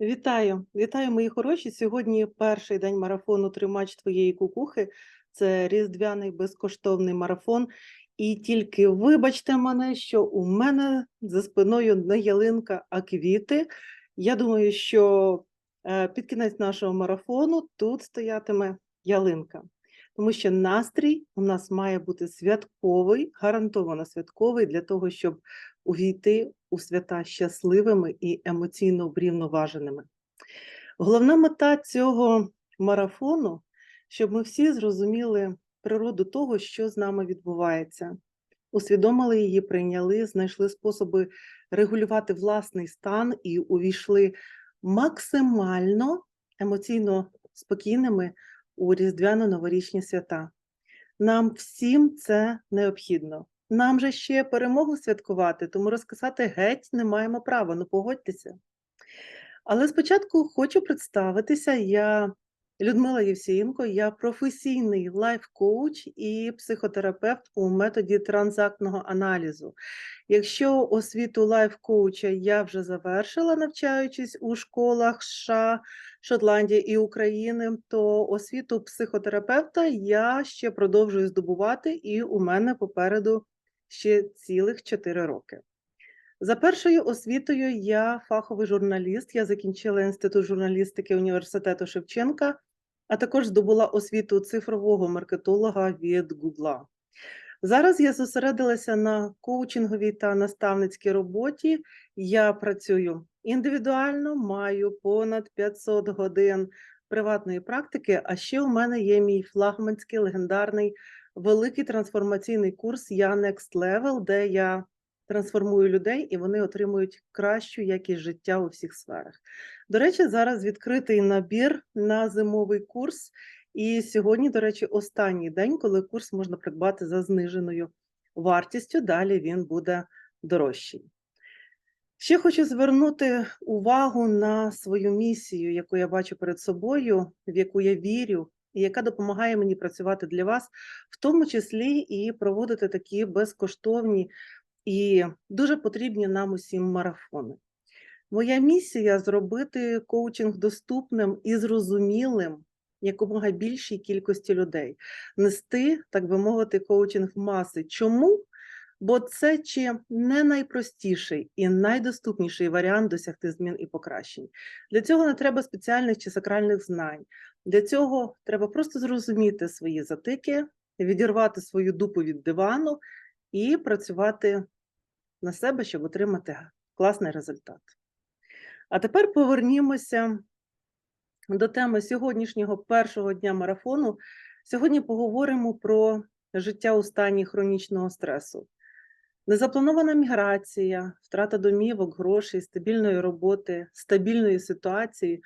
Вітаю, вітаю, мої хороші. Сьогодні перший день марафону Тримач твоєї кукухи. Це різдвяний безкоштовний марафон. І тільки вибачте мене, що у мене за спиною не ялинка, а квіти. Я думаю, що е, під кінець нашого марафону тут стоятиме ялинка, тому що настрій у нас має бути святковий, гарантовано святковий для того, щоб увійти у свята щасливими і емоційно врівноваженими. Головна мета цього марафону, щоб ми всі зрозуміли природу того, що з нами відбувається, усвідомили її, прийняли, знайшли способи регулювати власний стан і увійшли максимально емоційно спокійними у різдвяно-новорічні свята. Нам всім це необхідно. Нам же ще перемогу святкувати, тому розказати геть не маємо права, ну погодьтеся. Але спочатку хочу представитися. Я Людмила Євсієнко, я професійний лайф-коуч і психотерапевт у методі транзактного аналізу. Якщо освіту лайф-коуча я вже завершила, навчаючись у школах США, Шотландії і України, то освіту психотерапевта я ще продовжую здобувати, і у мене попереду ще цілих 4 роки. За першою освітою я фаховий журналіст. Я закінчила інститут журналістики університету Шевченка, а також здобула освіту цифрового маркетолога від Гугла. Зараз я зосередилася на коучинговій та наставницькій роботі. Я працюю індивідуально, маю понад 500 годин приватної практики. А ще у мене є мій флагманський легендарний великий трансформаційний курс Я Next Level, де я трансформую людей і вони отримують кращу якість життя у всіх сферах. До речі, зараз відкритий набір на зимовий курс. І сьогодні, до речі, останній день, коли курс можна придбати за зниженою вартістю, далі він буде дорожчий. Ще хочу звернути увагу на свою місію, яку я бачу перед собою, в яку я вірю, і яка допомагає мені працювати для вас, в тому числі і проводити такі безкоштовні і дуже потрібні нам усім марафони. Моя місія зробити коучинг доступним і зрозумілим якомога більшій кількості людей, нести, так би мовити, коучинг в маси. Чому? Бо це чи не найпростіший і найдоступніший варіант досягти змін і покращень. Для цього не треба спеціальних чи сакральних знань. Для цього треба просто зрозуміти свої затики, відірвати свою дупу від дивану і працювати на себе, щоб отримати класний результат. А тепер повернімося до теми сьогоднішнього першого дня марафону. Сьогодні поговоримо про життя у стані хронічного стресу. Незапланована міграція, втрата домівок, грошей, стабільної роботи, стабільної ситуації,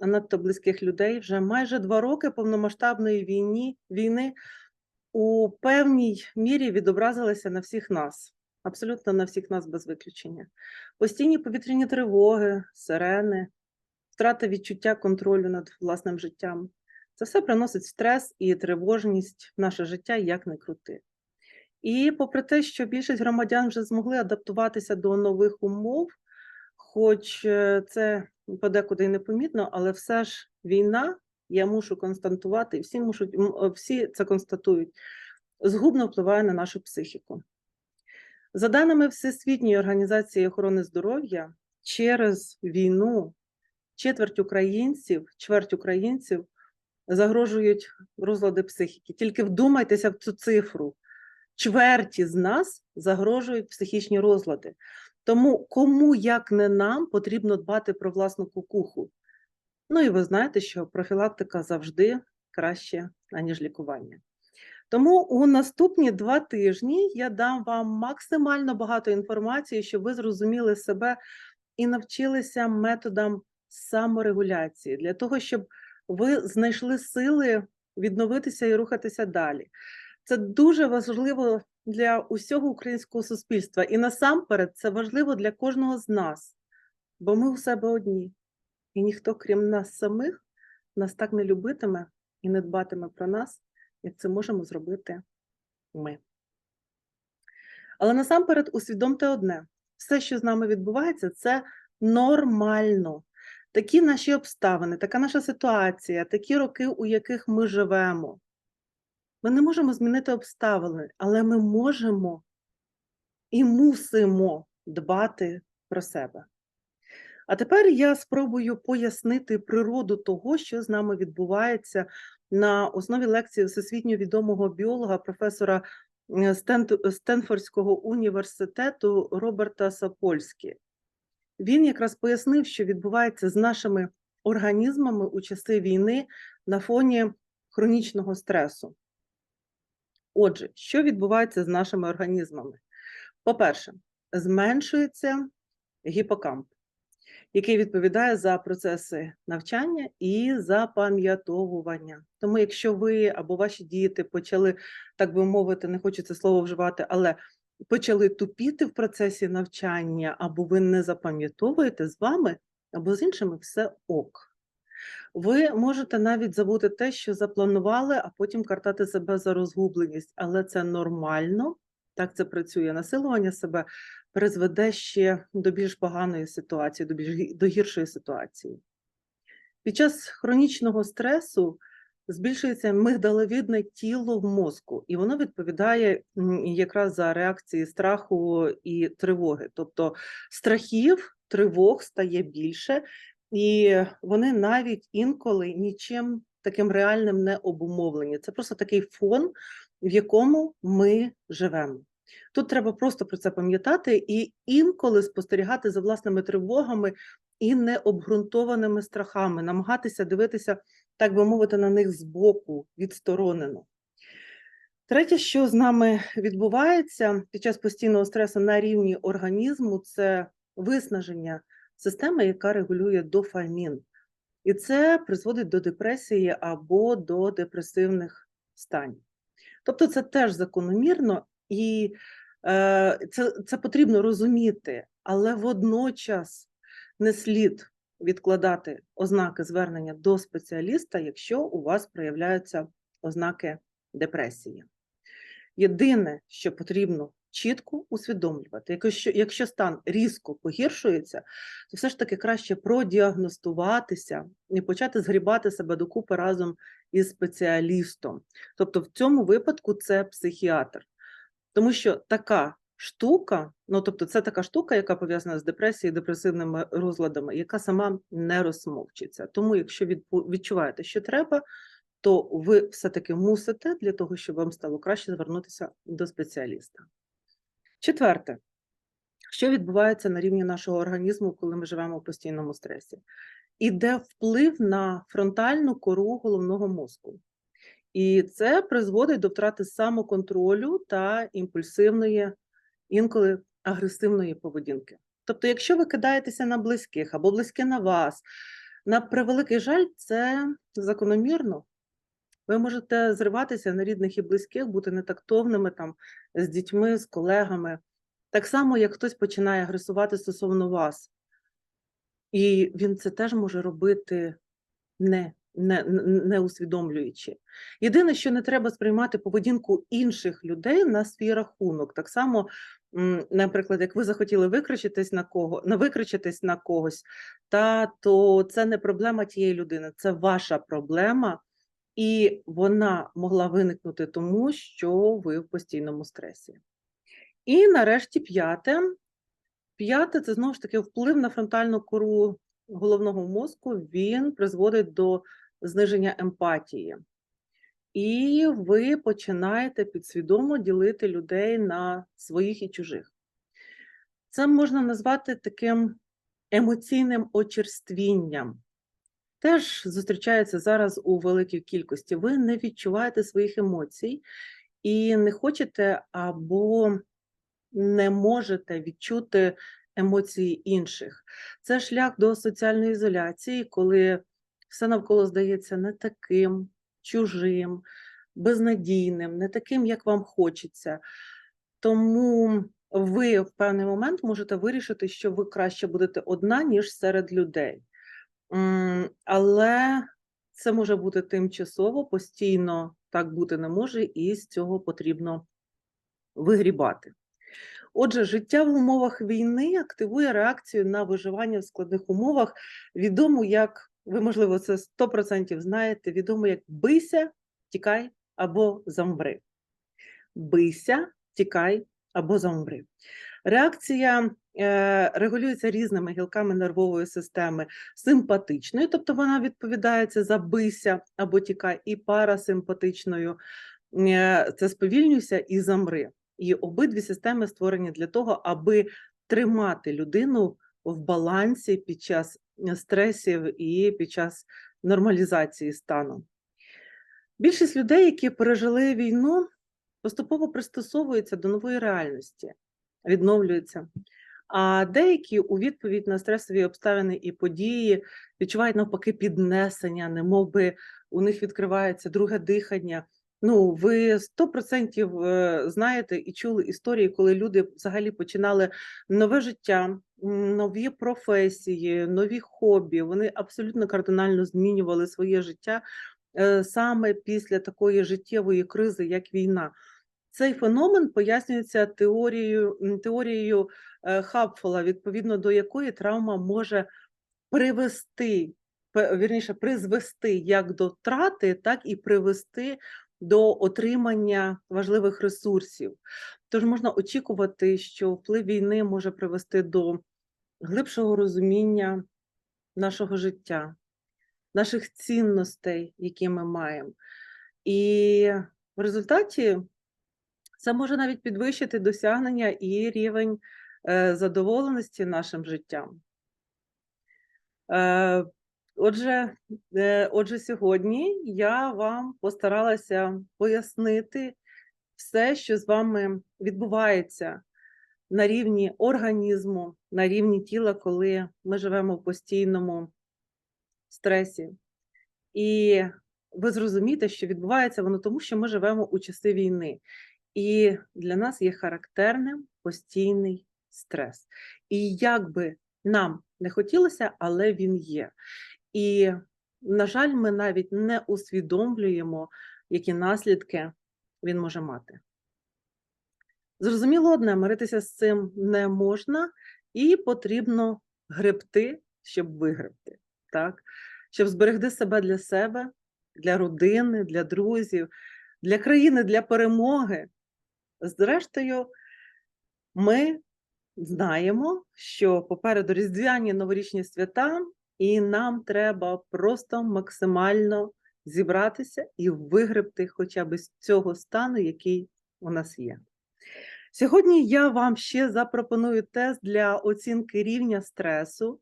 а надто близьких людей вже майже два роки повномасштабної війни, війни у певній мірі відобразилися на всіх нас, абсолютно на всіх нас без виключення. Постійні повітряні тривоги, сирени, втрата відчуття контролю над власним життям. Це все приносить стрес і тривожність в наше життя як не крути. І попри те, що більшість громадян вже змогли адаптуватися до нових умов, хоч е, це подекуди й непомітно, але все ж війна, я мушу констатувати, і всі мушуть, всі це констатують, згубно впливає на нашу психіку. За даними Всесвітньої організації охорони здоров'я, через війну четверть українців, чверть українців загрожують розлади психіки. Тільки вдумайтеся в цю цифру. Чверті з нас загрожують психічні розлади. Тому кому, як не нам, потрібно дбати про власну кукуху. Ну і ви знаєте, що профілактика завжди краще, аніж лікування. Тому у наступні два тижні я дам вам максимально багато інформації, щоб ви зрозуміли себе і навчилися методам саморегуляції, для того, щоб ви знайшли сили відновитися і рухатися далі. Це дуже важливо для усього українського суспільства. І насамперед це важливо для кожного з нас, бо ми у себе одні. І ніхто, крім нас самих, нас так не любитиме і не дбатиме про нас, як це можемо зробити ми. Але насамперед усвідомте одне: все, що з нами відбувається, це нормально. такі наші обставини, така наша ситуація, такі роки, у яких ми живемо. Ми не можемо змінити обставини, але ми можемо і мусимо дбати про себе. А тепер я спробую пояснити природу того, що з нами відбувається на основі лекції всесвітньо відомого біолога, професора е, Стенфордського університету Роберта Сапольські. Він якраз пояснив, що відбувається з нашими організмами у часи війни на фоні хронічного стресу. Отже, що відбувається з нашими організмами? По-перше, зменшується гіпокамп, який відповідає за процеси навчання і запам'ятовування. Тому, якщо ви або ваші діти почали, так би мовити, не хочу це слово вживати, але почали тупіти в процесі навчання, або ви не запам'ятовуєте з вами, або з іншими все ок. Ви можете навіть забути те, що запланували, а потім картати себе за розгубленість, але це нормально, так це працює. Насилування себе призведе ще до більш поганої ситуації, до більш до гіршої ситуації. Під час хронічного стресу збільшується мигдаловідне тіло в мозку, і воно відповідає якраз за реакції страху і тривоги. Тобто страхів, тривог стає більше, і вони навіть інколи нічим таким реальним не обумовлені. Це просто такий фон, в якому ми живемо. Тут треба просто про це пам'ятати і інколи спостерігати за власними тривогами і необґрунтованими страхами, намагатися дивитися, так би мовити, на них збоку, відсторонено. Третє, що з нами відбувається під час постійного стресу на рівні організму, це виснаження системи, яка регулює дофамін. І це призводить до депресії або до депресивних станів. Тобто це теж закономірно і е, це, це потрібно розуміти, але водночас не слід відкладати ознаки звернення до спеціаліста, якщо у вас проявляються ознаки депресії. Єдине, що потрібно чітко усвідомлювати, якщо, якщо стан різко погіршується, то все ж таки краще продіагностуватися і почати згрібати себе докупи разом із спеціалістом. Тобто, в цьому випадку це психіатр. Тому що така штука, ну тобто, це така штука, яка пов'язана з депресією, депресивними розладами, яка сама не розсмовчиться. Тому, якщо відчуваєте, що треба, то ви все-таки мусите для того, щоб вам стало краще звернутися до спеціаліста. Четверте, що відбувається на рівні нашого організму, коли ми живемо в постійному стресі? Іде вплив на фронтальну кору головного мозку. І це призводить до втрати самоконтролю та імпульсивної, інколи агресивної поведінки. Тобто, якщо ви кидаєтеся на близьких або близькі на вас, на превеликий жаль, це закономірно. Ви можете зриватися на рідних і близьких, бути нетактовними там з дітьми, з колегами. Так само, як хтось починає агресувати стосовно вас. І він це теж може робити не, не, не усвідомлюючи. Єдине, що не треба сприймати поведінку інших людей на свій рахунок. Так само, наприклад, як ви захотіли викричитись на кого, на викричитись на когось, та то це не проблема тієї людини, це ваша проблема, і вона могла виникнути тому, що ви в постійному стресі. І нарешті п'яте. П'яте це знову ж таки вплив на фронтальну кору головного мозку. Він призводить до зниження емпатії. І ви починаєте підсвідомо ділити людей на своїх і чужих. Це можна назвати таким емоційним очерствінням. Теж зустрічається зараз у великій кількості. Ви не відчуваєте своїх емоцій і не хочете або не можете відчути емоції інших. Це шлях до соціальної ізоляції, коли все навколо здається не таким, чужим, безнадійним, не таким, як вам хочеться. Тому ви в певний момент можете вирішити, що ви краще будете одна, ніж серед людей. Але це може бути тимчасово, постійно так бути не може, і з цього потрібно вигрібати. Отже, життя в умовах війни активує реакцію на виживання в складних умовах, відому як, ви, можливо, це 100% знаєте, відомо як бийся, тікай або замри. Бийся, тікай або замри. Реакція е, регулюється різними гілками нервової системи симпатичною, тобто вона відповідається за бийся або тікай, і парасимпатичною е, це сповільнюйся і замри. І обидві системи створені для того, аби тримати людину в балансі під час стресів і під час нормалізації стану. Більшість людей, які пережили війну, поступово пристосовуються до нової реальності, відновлюються. А деякі у відповідь на стресові обставини і події відчувають навпаки піднесення, немов би у них відкривається друге дихання. Ну, ви 100% е, знаєте і чули історії, коли люди взагалі починали нове життя, нові професії, нові хобі. Вони абсолютно кардинально змінювали своє життя е, саме після такої життєвої кризи, як війна. Цей феномен пояснюється теорією, теорією е, Хапфола, відповідно до якої травма може привести, вірніше, призвести як до втрати, так і привести до отримання важливих ресурсів. Тож можна очікувати, що вплив війни може привести до глибшого розуміння нашого життя, наших цінностей, які ми маємо. І в результаті це може навіть підвищити досягнення і рівень е, задоволеності нашим життям. Отже, е, отже, сьогодні я вам постаралася пояснити все, що з вами відбувається на рівні організму, на рівні тіла, коли ми живемо в постійному стресі. І ви зрозумієте, що відбувається воно тому, що ми живемо у часи війни. І для нас є характерним постійний стрес. І як би нам не хотілося, але він є. І, на жаль, ми навіть не усвідомлюємо, які наслідки він може мати. Зрозуміло одне, миритися з цим не можна, і потрібно гребти, щоб вигребти, так? щоб зберегти себе для себе, для родини, для друзів, для країни, для перемоги. Зрештою, ми знаємо, що попереду різдвяні новорічні свята, і нам треба просто максимально зібратися і вигребти хоча б з цього стану, який у нас є. Сьогодні я вам ще запропоную тест для оцінки рівня стресу.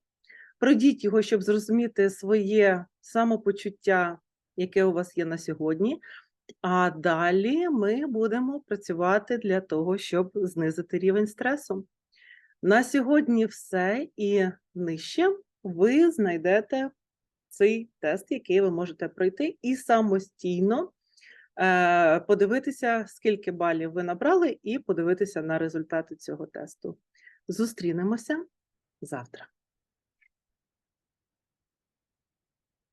Пройдіть його, щоб зрозуміти своє самопочуття, яке у вас є на сьогодні. А далі ми будемо працювати для того, щоб знизити рівень стресу. На сьогодні все і нижче ви знайдете цей тест, який ви можете пройти, і самостійно е, подивитися, скільки балів ви набрали, і подивитися на результати цього тесту. Зустрінемося завтра.